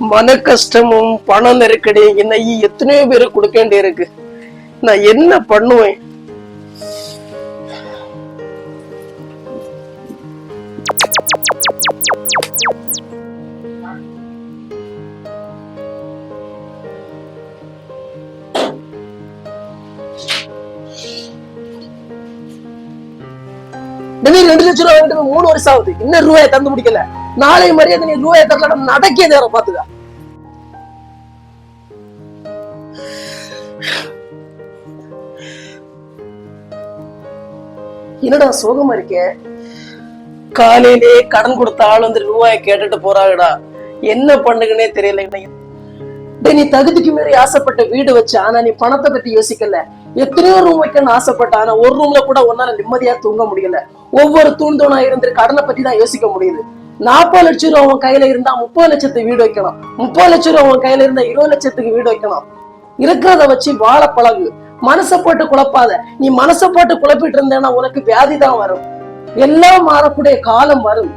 மன கஷ்டமும் பண நெருக்கடி என்ன எத்தனையோ பேரை கொடுக்க வேண்டியிருக்கு நான் என்ன பண்ணுவேன்? திடீர்னு ரெண்டு லட்சம் ரூபாய் வாங்கிட்டு மூணு வருஷம் ஆகுது. இன்னும் ரூபாயை தந்து முடிக்கல. நாளை மரியாதை நீ ரூபாயை தரல நடக்கே நேரம் பாத்துக்க. என்னடா சோகமா இருக்கே? காலையிலே கடன் கொடுத்த ஆள் வந்து ரூபாயை கேட்டுட்டு போறாங்கடா என்ன பண்ணுங்கன்னே தெரியல என்ன நீ தகுதிக்கு மீறி ஆசைப்பட்ட வீடு வச்ச ஆனா நீ பணத்தை பத்தி யோசிக்கல. எத்தனையோ ரூம் வைக்கணும்னு ஆசைப்பட்ட ஆனா ஒரு ரூம்ல கூட உன்னால நிம்மதியா தூங்க முடியல. ஒவ்வொரு தூண் தூணா இருந்து கடனை பத்தி தான் யோசிக்க முடியுது. நாற்பது லட்சம் ரூபா உன் கையில இருந்தா முப்பது லட்சத்துக்கு வீடு வைக்கணும் முப்பது லட்சம் ரூபா உன் கையில இருந்தா இருபது லட்சத்துக்கு வீடு வைக்கணும் இருக்கிறத வச்சு வாழ பழகு. மனசை போட்டு குழப்பாத. நீ மனசை போட்டு குழப்பிட்டு இருந்தேன்னா உனக்கு வியாதி தான் வரும். எல்லாம் மாறக்கூடிய காலம் வரும்.